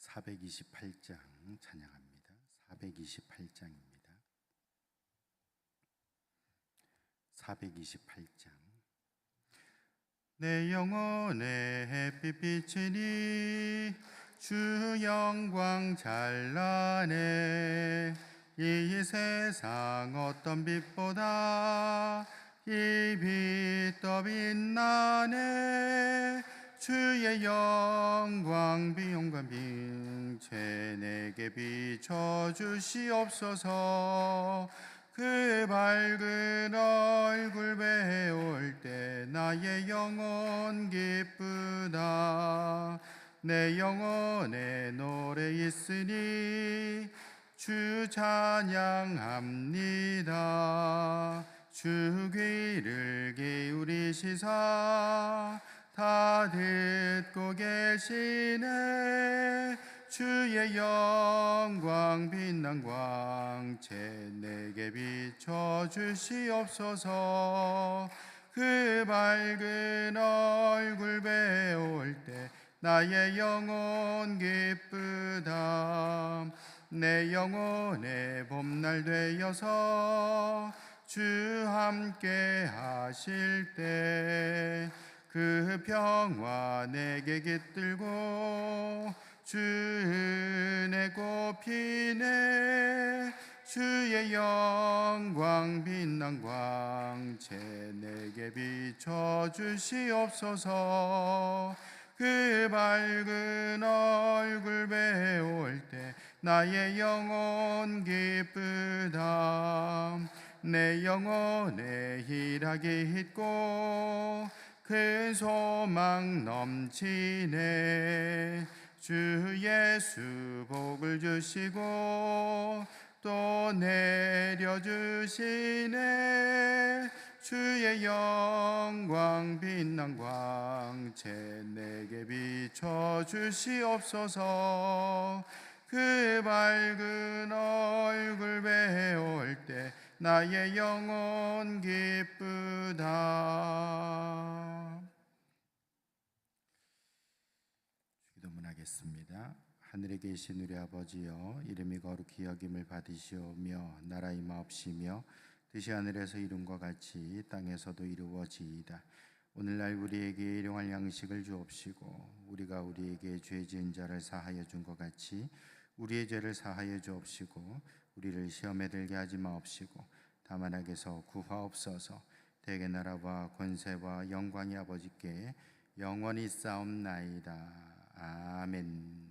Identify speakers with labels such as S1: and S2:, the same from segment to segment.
S1: 428장 찬양합니다. 428장입니다. 428장 내 영혼의 햇빛 비치니 주 영광 찬란해 이 세상 어떤 빛보다 이빛더 빛나네 주의 영광 비용과 빙체 내게 비춰 주시옵소서. 그 밝은 얼굴 배울 때 나의 영혼 기쁘다. 내 영혼에 노래 있으니 주 찬양합니다. 주 귀를 기울이시사 다 듣고 계시네. 주의 영광 빛난 광채 내게 비춰 주시옵소서. 그 밝은 얼굴 배울 때 나의 영혼 기쁘다 내 영혼의 봄날 되어서 주 함께 하실 때 그 평화 내게 깃들고 주 은혜 꽃피네 주의 영광 빛난 광채 내게 비춰 주시옵소서. 그 밝은 얼굴 배울 때 나의 영혼 기쁘다. 내 영혼에 희락이 있고 큰 소망 넘치네. 주 예수 복을 주시고 또 내려주시네. 주의 영광 빛난 광채 내게 비춰 주시옵소서. 그 밝은 얼굴 배울 때 나의 영혼 기쁘다 기도문하겠습니다. 하늘에 계신 우리 아버지여 이름이 거룩히 여김을 받으시오며 나라 임하옵시며 뜻이 하늘에서 이룬과 같이 땅에서도 이루어지이다. 오늘날 우리에게 일용할 양식을 주옵시고 우리가 우리에게 죄 지은 자를 사하여 준 것 같이 우리의 죄를 사하여 주옵시고 우리를 시험에 들게 하지 마옵시고 다만 악에서 구하옵소서 대개 나라와 권세와 영광이 아버지께 영원히 싸움나이다. 아멘.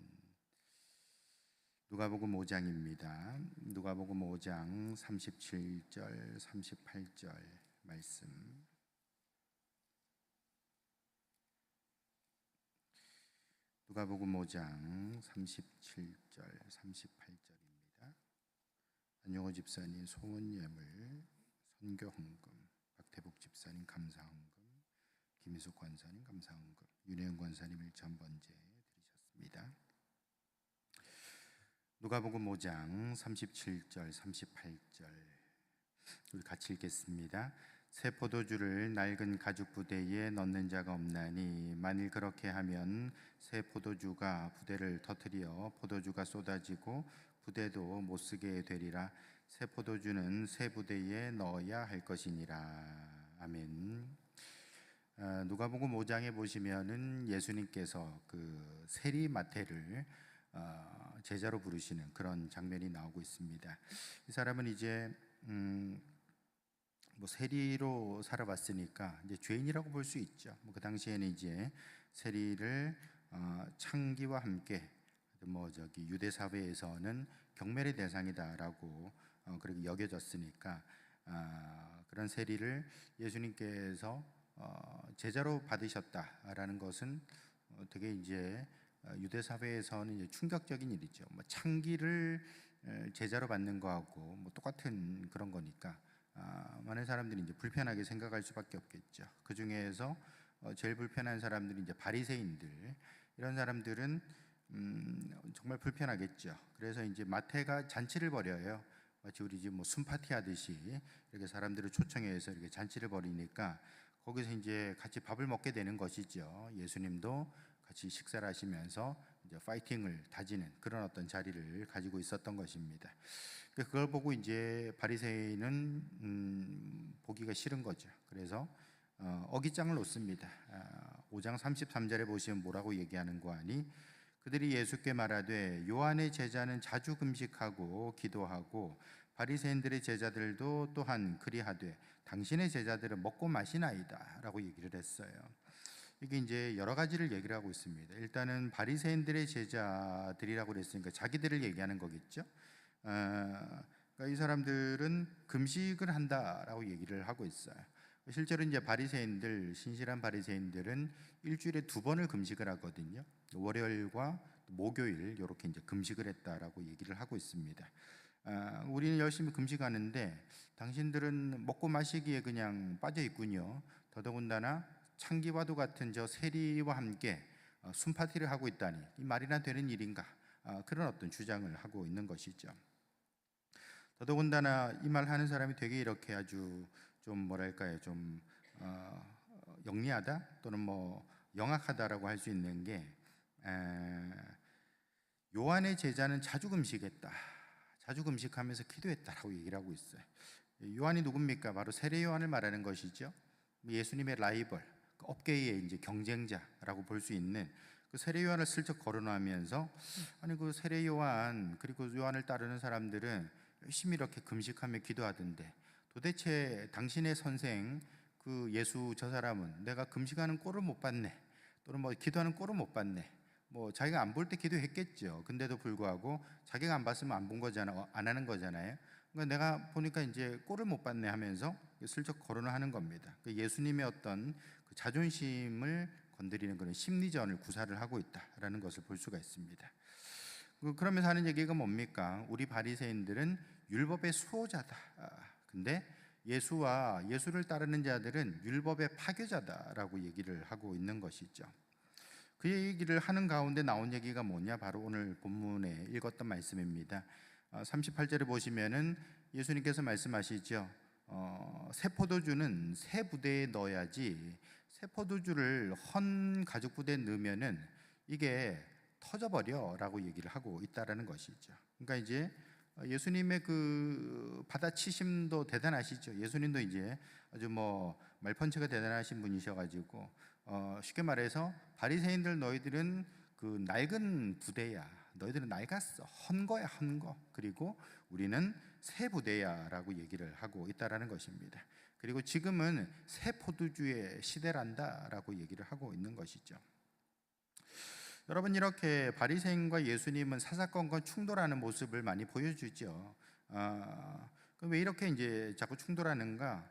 S1: 누가복음 5장입니다. 누가복음 5장 37절 38절 말씀. 누가복음 5장 37절 38절입니다. 안용호 집사님 소원 예물 선교 헌금 박태복 집사님 감사 헌금 김희숙 권사님 감사 헌금 윤혜영 권사님 일천 번제 드리셨습니다. 누가복음 5장 37절 38절 우리 같이 읽겠습니다. 새 포도주를 낡은 가죽 부대에 넣는 자가 없나니 만일 그렇게 하면 새 포도주가 부대를 터뜨려 포도주가 쏟아지고 부대도 못 쓰게 되리라 새 포도주는 새 부대에 넣어야 할 것이니라 아멘. 어, 누가복음 5장에 보시면은 예수님께서 그 세리 마태를 어, 제자로 부르시는 그런 장면이 나오고 있습니다. 이 사람은 이제 음, 뭐 세리로 살아봤으니까 이제 죄인이라고 볼 수 있죠. 뭐 그 당시에는 이제 세리를 어, 창기와 함께 뭐 저기 유대 사회에서는 경멸의 대상이다라고 어, 그렇게 여겨졌으니까 아, 그런 세리를 예수님께서 어, 제자로 받으셨다라는 것은 어, 되게 이제 어, 유대 사회에서는 이제 충격적인 일이죠. 뭐 창기를 에, 제자로 받는 거하고 뭐 똑같은 그런 거니까 아, 많은 사람들이 이제 불편하게 생각할 수밖에 없겠죠. 그 중에서 어, 제일 불편한 사람들이 이제 바리새인들 이런 사람들은 음, 정말 불편하겠죠. 그래서 이제 마태가 잔치를 벌여요. 마치 우리 집뭐 순파티 하듯이 이렇게 사람들을 초청해서 이렇게 잔치를 벌이니까 거기서 이제 같이 밥을 먹게 되는 것이죠. 예수님도 같이 식사를 하시면서 이제 파이팅을 다지는 그런 어떤 자리를 가지고 있었던 것입니다. 그 그걸 보고 이제 바리새인은 음, 보기가 싫은 거죠. 그래서 어, 어깃장을 놓습니다. 아, 5장 33절에 보시면 뭐라고 얘기하는 거 아니? 그들이 예수께 말하되 요한의 제자는 자주 금식하고 기도하고 바리새인들의 제자들도 또한 그리하되 당신의 제자들은 먹고 마시나이다라고 얘기를 했어요. 이게 이제 여러 가지를 얘기를 하고 있습니다. 일단은 바리새인들의 제자들이라고 그랬으니까 자기들을 얘기하는 거겠죠. 어, 그러니까 이 사람들은 금식을 한다라고 얘기를 하고 있어요. 실제로 이제 바리새인들 신실한 바리새인들은 일주일에 두 번을 금식을 하거든요. 월요일과 목요일 이렇게 이제 금식을 했다라고 얘기를 하고 있습니다. 아, 우리는 열심히 금식하는데 당신들은 먹고 마시기에 그냥 빠져 있군요. 더더군다나 창기와도 같은 저 세리와 함께 어, 순파티를 하고 있다니 이 말이나 되는 일인가? 아, 그런 어떤 주장을 하고 있는 것이죠. 더더군다나 이 말 하는 사람이 되게 이렇게 아주 좀 뭐랄까요 좀 어, 영리하다 또는 뭐 영악하다라고 할 수 있는 게 에, 요한의 제자는 자주 금식했다. 자주 금식하면서 기도했다라고 얘기를 하고 있어요. 요한이 누굽니까? 바로 세례 요한을 말하는 것이죠. 예수님의 라이벌, 그 업계의 이제 경쟁자라고 볼 수 있는 그 세례 요한을 슬쩍 거론하면서 아니 그 세례 요한 그리고 요한을 따르는 사람들은 열심히 이렇게 금식하며 기도하던데 도대체 당신의 선생 그 예수 저 사람은 내가 금식하는 꼴을 못 봤네 또는 뭐 기도하는 꼴을 못 봤네 뭐 자기가 안 볼 때 기도했겠죠 근데도 불구하고 자기가 안 봤으면 안 본 거잖아 어, 안 하는 거잖아요 그러니까 내가 보니까 이제 꼴을 못 봤네 하면서 슬쩍 거론을 하는 겁니다 그 예수님의 어떤 그 자존심을 건드리는 그런 심리전을 구사를 하고 있다라는 것을 볼 수가 있습니다. 그 그러면서 하는 얘기가 뭡니까? 우리 바리새인들은 율법의 수호자다. 아, 근데 예수와 예수를 따르는 자들은 율법의 파괴자다라고 얘기를 하고 있는 것이죠. 그 얘기를 하는 가운데 나온 얘기가 뭐냐? 바로 오늘 본문에 읽었던 말씀입니다. 38절에 아, 보시면은 예수님께서 말씀하시죠. 어, 새 포도주는 새 부대에 넣어야지 새 포도주를 헌 가죽 부대에 넣으면은 이게 터져버려라고 얘기를 하고 있다라는 것이죠. 그러니까 이제 예수님의 그 받아치심도 대단하시죠. 예수님도 이제 아주 뭐 말펀치가 대단하신 분이셔가지고 어 쉽게 말해서 바리새인들 너희들은 그 낡은 부대야. 너희들은 낡았어. 헌 거야, 헌 거. 그리고 우리는 새 부대야라고 얘기를 하고 있다라는 것입니다. 그리고 지금은 새 포도주의 시대란다라고 얘기를 하고 있는 것이죠. 여러분 이렇게 바리새인과 예수님은 사사건건 충돌하는 모습을 많이 보여주죠. 아, 왜 이렇게 이제 자꾸 충돌하는가?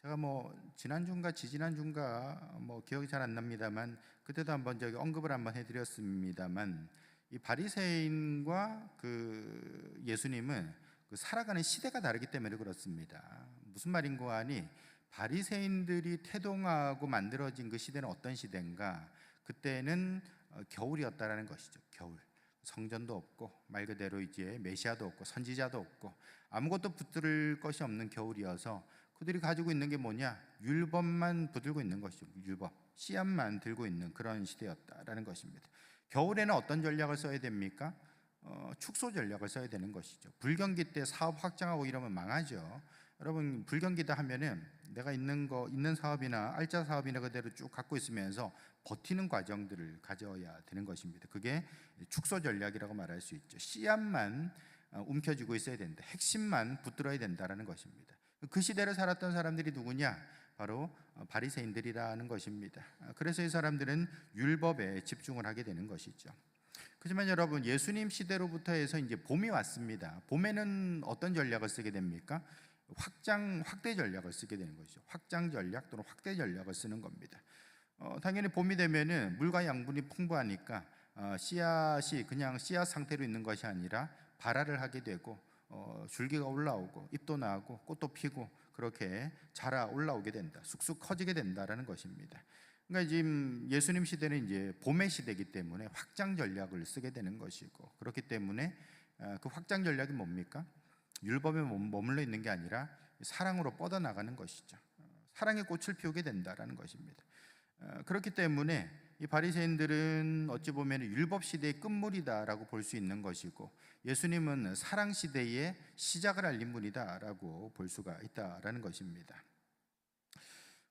S1: 제가 뭐 지난 주인가 지지난 주인가 뭐 기억이 잘 안 납니다만 그때도 한번 저기 언급을 한번 해드렸습니다만 이 바리새인과 그 예수님은 그 살아가는 시대가 다르기 때문에 그렇습니다. 무슨 말인고 하니 바리새인들이 태동하고 만들어진 그 시대는 어떤 시대인가? 그때는 어, 겨울이었다라는 것이죠. 겨울. 성전도 없고 말 그대로 이제 메시아도 없고 선지자도 없고 아무것도 붙들 것이 없는 겨울이어서 그들이 가지고 있는 게 뭐냐? 율법만 붙들고 있는 것이죠. 율법. 씨앗만 들고 있는 그런 시대였다라는 것입니다. 겨울에는 어떤 전략을 써야 됩니까? 어, 축소 전략을 써야 되는 것이죠. 불경기 때 사업 확장하고 이러면 망하죠. 여러분 불경기다 하면은 내가 있는 거 있는 사업이나 알짜 사업이나 그대로 쭉 갖고 있으면서 버티는 과정들을 가져야 되는 것입니다. 그게 축소 전략이라고 말할 수 있죠. 씨앗만 어, 움켜쥐고 있어야 된다. 핵심만 붙들어야 된다라는 것입니다. 그 시대를 살았던 사람들이 누구냐? 바로 어, 바리새인들이라는 것입니다. 그래서 이 사람들은 율법에 집중을 하게 되는 것이죠. 그렇지만 여러분 예수님 시대로부터 해서 이제 봄이 왔습니다. 봄에는 어떤 전략을 쓰게 됩니까? 확장 확대 전략을 쓰게 되는 것이죠. 확장 전략 또는 확대 전략을 쓰는 겁니다. 어, 당연히 봄이 되면은 물과 양분이 풍부하니까 어, 씨앗이 그냥 씨앗 상태로 있는 것이 아니라 발화를 하게 되고 어, 줄기가 올라오고 잎도 나고 꽃도 피고 그렇게 자라 올라오게 된다. 쑥쑥 커지게 된다라는 것입니다. 그러니까 지금 예수님 시대는 이제 봄의 시대이기 때문에 확장 전략을 쓰게 되는 것이고 그렇기 때문에 어, 그 확장 전략이 뭡니까? 율법에 머물러 있는 게 아니라 사랑으로 뻗어나가는 것이죠. 어, 사랑의 꽃을 피우게 된다라는 것입니다. 어, 그렇기 때문에 이 바리새인들은 어찌 보면 율법 시대의 끝물이다라고 볼 수 있는 것이고 예수님은 사랑 시대의 시작을 알린 분이다라고 볼 수가 있다라는 것입니다.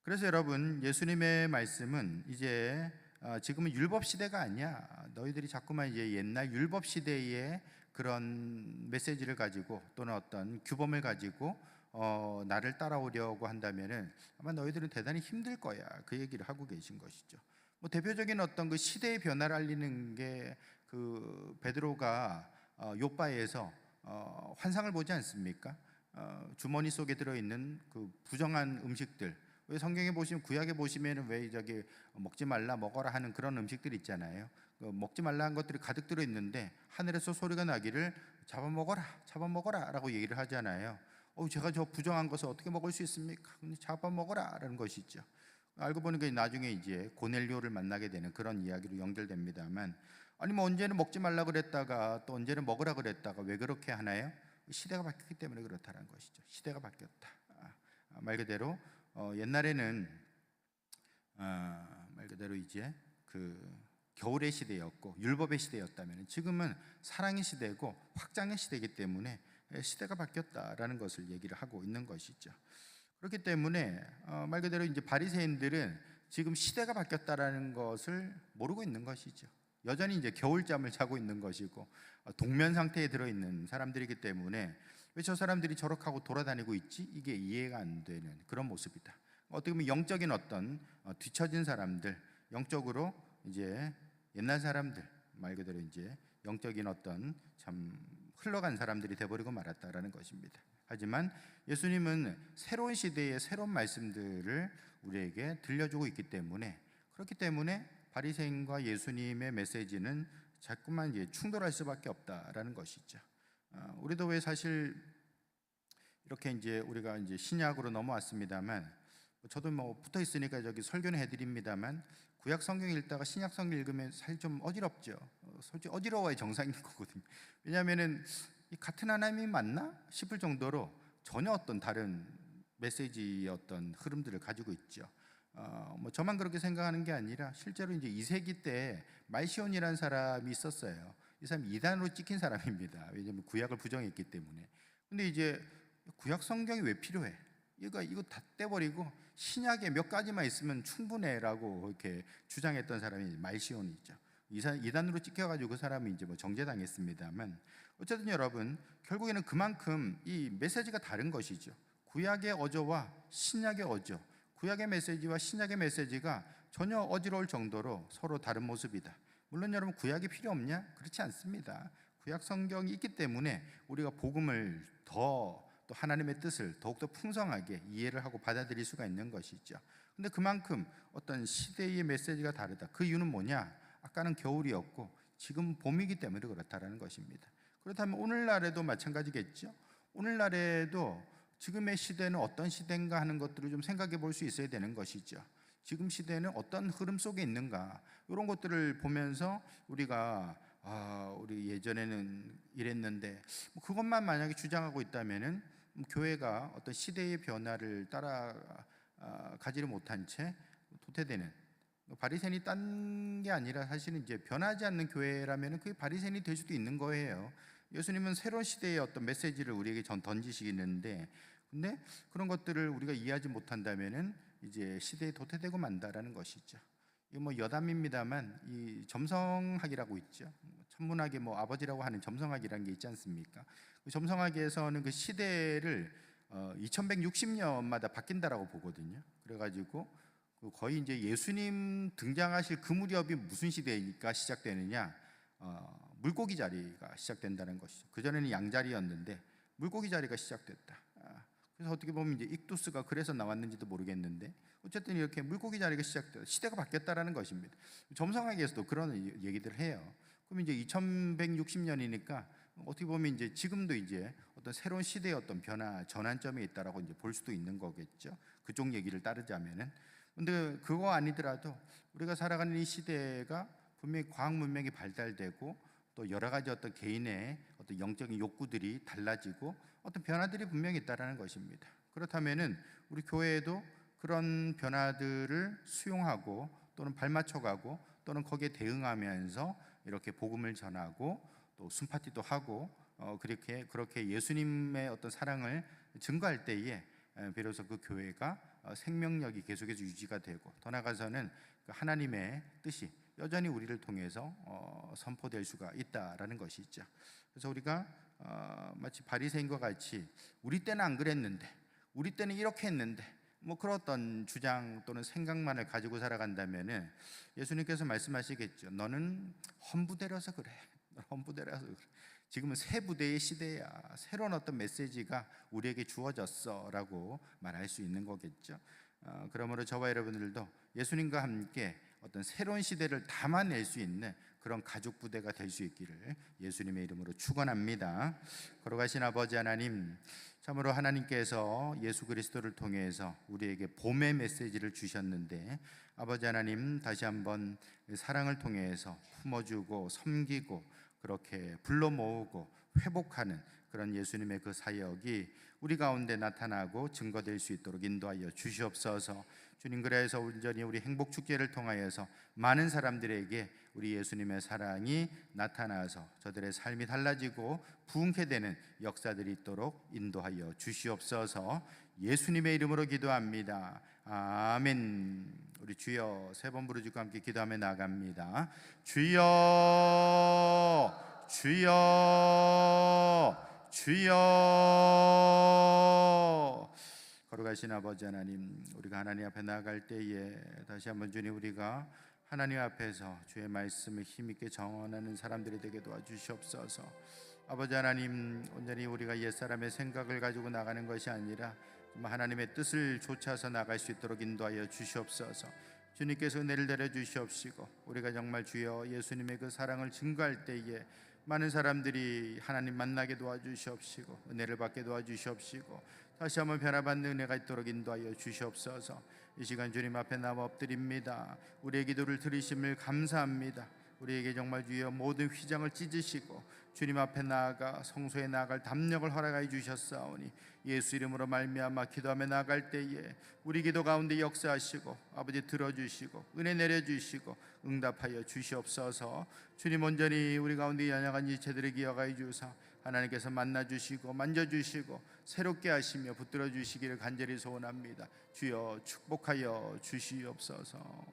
S1: 그래서 여러분 예수님의 말씀은 이제 어, 지금은 율법 시대가 아니야. 너희들이 자꾸만 이제 옛날 율법 시대의 그런 메시지를 가지고 또는 어떤 규범을 가지고 어, 나를 따라오려고 한다면은 아마 너희들은 대단히 힘들 거야. 그 얘기를 하고 계신 것이죠. 뭐 대표적인 어떤 그 시대의 변화를 알리는 게 그 베드로가 어, 요바에서 어, 환상을 보지 않습니까? 어, 주머니 속에 들어 있는 그 부정한 음식들. 왜 성경에 보시면 구약에 보시면은 왜 저기 먹지 말라 먹어라 하는 그런 음식들 있잖아요. 그 먹지 말라 한 것들이 가득 들어 있는데 하늘에서 소리가 나기를 잡아 먹어라, 잡아 먹어라라고 얘기를 하잖아요. 어, 제가 저 부정한 것을 어떻게 먹을 수 있습니까? 근데 잡아 먹어라라는 것이죠. 알고 보니까 나중에 이제 고넬료를 만나게 되는 그런 이야기로 연결됩니다만 아니 뭐 언제는 먹지 말라 그랬다가 또 언제는 먹으라 그랬다가 왜 그렇게 하나요? 시대가 바뀌었기 때문에 그렇다는 것이죠. 시대가 바뀌었다. 아, 말 그대로 어, 옛날에는 아, 말 그대로 이제 그 겨울의 시대였고 율법의 시대였다면 지금은 사랑의 시대고 확장의 시대이기 때문에 시대가 바뀌었다라는 것을 얘기를 하고 있는 것이죠. 그렇기 때문에 어, 말 그대로 이제 바리새인들은 지금 시대가 바뀌었다라는 것을 모르고 있는 것이죠. 여전히 이제 겨울잠을 자고 있는 것이고 어, 동면 상태에 들어 있는 사람들이기 때문에 왜 저 사람들이 저렇게 하고 돌아다니고 있지? 이게 이해가 안 되는 그런 모습이다. 어떻게 보면 영적인 어떤 어, 뒤처진 사람들, 영적으로 이제 옛날 사람들 말 그대로 이제 영적인 어떤 참 흘러간 사람들이 돼버리고 말았다라는 것입니다. 하지만 예수님은 새로운 시대의 새로운 말씀들을 우리에게 들려주고 있기 때문에 그렇기 때문에 바리새인과 예수님의 메시지는 자꾸만 이제 충돌할 수밖에 없다라는 것이죠. 어, 우리도 왜 사실 이렇게 이제 우리가 이제 신약으로 넘어왔습니다만 저도 뭐 붙어 있으니까 저기 설교는 해드립니다만 구약 성경 읽다가 신약 성경 읽으면 사실 좀 어지럽죠. 어, 솔직히 어지러워야 정상인 거거든요. 왜냐하면은 같은 하나님이 맞나 싶을 정도로 전혀 어떤 다른 메시지의 어떤 흐름들을 가지고 있죠. 어, 뭐 저만 그렇게 생각하는 게 아니라 실제로 이제 2세기 때 말시온이라는 사람이 있었어요. 이 사람 이단으로 찍힌 사람입니다. 왜냐하면 구약을 부정했기 때문에. 근데 이제 구약 성경이 왜 필요해? 이거 이거 다 떼버리고 신약에 몇 가지만 있으면 충분해라고 이렇게 주장했던 사람이 말시온이죠. 이단으로 찍혀가지고 그 사람이 이제 뭐 정죄당했습니다만 어쨌든 여러분 결국에는 그만큼 이 메시지가 다른 것이죠. 구약의 어조와 신약의 어조, 구약의 메시지와 신약의 메시지가 전혀 어지러울 정도로 서로 다른 모습이다. 물론 여러분 구약이 필요 없냐? 그렇지 않습니다. 구약 성경이 있기 때문에 우리가 복음을 더 또 하나님의 뜻을 더욱더 풍성하게 이해를 하고 받아들일 수가 있는 것이죠. 근데 그만큼 어떤 시대의 메시지가 다르다. 그 이유는 뭐냐? 아까는 겨울이었고 지금 봄이기 때문에 그렇다라는 것입니다. 그렇다면 오늘날에도 마찬가지겠죠. 오늘날에도 지금의 시대는 어떤 시대인가 하는 것들을 좀 생각해 볼 수 있어야 되는 것이죠. 지금 시대는 어떤 흐름 속에 있는가 이런 것들을 보면서 우리가 아, 우리 예전에는 이랬는데 뭐 그것만 만약에 주장하고 있다면은 뭐 교회가 어떤 시대의 변화를 따라 아, 가지를 못한 채 도태되는 바리새인이 딴 게 아니라 사실은 이제 변하지 않는 교회라면 그게 바리새인이 될 수도 있는 거예요. 예수님은 새로운 시대의 어떤 메시지를 우리에게 전 던지시겠는데 근데 그런 것들을 우리가 이해하지 못한다면은 이제 시대에 도태되고 만다라는 것이죠. 이거 뭐 여담입니다만 이 점성학이라고 있죠. 천문학의 뭐 아버지라고 하는 점성학이라는 게 있지 않습니까? 그 점성학에서는 그 시대를 어, 2160년마다 바뀐다라고 보거든요. 그래가지고 그 거의 이제 예수님 등장하실 그 무렵이 무슨 시대가 시작되느냐? 어, 물고기 자리가 시작된다는 것이죠. 그 전에는 양 자리였는데 물고기 자리가 시작됐다. 아, 그래서 어떻게 보면 이제 익두스가 그래서 나왔는지도 모르겠는데 어쨌든 이렇게 물고기 자리가 시작돼 시대가 바뀌었다라는 것입니다. 점성학에서도 그런 얘기들을 해요. 그럼 이제 2160년이니까 어떻게 보면 이제 지금도 이제 어떤 새로운 시대의 어떤 변화 전환점에 있다라고 이제 볼 수도 있는 거겠죠. 그쪽 얘기를 따르자면은 근데 그거 아니더라도 우리가 살아가는 이 시대가 분명히 과학 문명이 발달되고 또 여러 가지 어떤 개인의 어떤 영적인 욕구들이 달라지고 어떤 변화들이 분명히 있다라는 것입니다. 그렇다면은 우리 교회에도 그런 변화들을 수용하고 또는 발맞춰가고 또는 거기에 대응하면서 이렇게 복음을 전하고 또 순파티도 하고 어, 그렇게 그렇게 예수님의 어떤 사랑을 증거할 때에 에, 비로소 그 교회가 어, 생명력이 계속해서 유지가 되고 더 나아가서는 그 하나님의 뜻이 여전히 우리를 통해서 어, 선포될 수가 있다라는 것이 있죠. 그래서 우리가 어, 마치 바리새인과 같이 우리 때는 안 그랬는데 우리 때는 이렇게 했는데 뭐 그런 어떤 주장 또는 생각만을 가지고 살아간다면은 예수님께서 말씀하시겠죠. 너는 험부대라서 그래. 너 험부대라서 그래. 지금은 새 부대의 시대야. 새로운 어떤 메시지가 우리에게 주어졌어라고 말할 수 있는 거겠죠. 어, 그러므로 저와 여러분들도 예수님과 함께 어떤 새로운 시대를 담아낼 수 있는 그런 가족 부대가 될 수 있기를 예수님의 이름으로 축원합니다. 걸어가신 아버지 하나님, 참으로 하나님께서 예수 그리스도를 통해서 우리에게 봄의 메시지를 주셨는데 아버지 하나님 다시 한번 사랑을 통해서 품어주고 섬기고 그렇게 불러 모으고 회복하는 그런 예수님의 그 사역이 우리 가운데 나타나고 증거될 수 있도록 인도하여 주시옵소서. 주님 그래서 온전히 우리 행복 축제를 통하여서 많은 사람들에게 우리 예수님의 사랑이 나타나서 저들의 삶이 달라지고 부흥케 되는 역사들이 있도록 인도하여 주시옵소서. 예수님의 이름으로 기도합니다. 아멘. 우리 주여 세 번 부르짖고 함께 기도하며 나갑니다. 주여 주여 주여 걸어가신 아버지 하나님 우리가 하나님 앞에 나아갈 때에 다시 한번 주님 우리가 하나님 앞에서 주의 말씀을 힘있게 정언하는 사람들이 되게 도와주시옵소서. 아버지 하나님 온전히 우리가 옛사람의 생각을 가지고 나가는 것이 아니라 하나님의 뜻을 좇아서 나갈 수 있도록 인도하여 주시옵소서. 주님께서 은혜를 내려 주시옵시고 우리가 정말 주여 예수님의 그 사랑을 증거할 때에 많은 사람들이 하나님 만나게 도와주시옵시고 은혜를 받게 도와주시옵시고 다시 한번 변화받는 은혜가 있도록 인도하여 주시옵소서 이 시간 주님 앞에 나와 엎드립니다. 우리의 기도를 들으심을 감사합니다. 우리에게 정말 주여 모든 휘장을 찢으시고 주님 앞에 나아가 성소에 나아갈 담력을 허락하여 주셨사오니 예수 이름으로 말미암아 기도하며 나아갈 때에 우리 기도 가운데 역사하시고 아버지 들어주시고 은혜 내려주시고 응답하여 주시옵소서. 주님 온전히 우리 가운데 연약한 이체들을 기억하여 주사 하나님께서 만나 주시고 만져 주시고 새롭게 하시며 붙들어 주시기를 간절히 소원합니다. 주여 축복하여 주시옵소서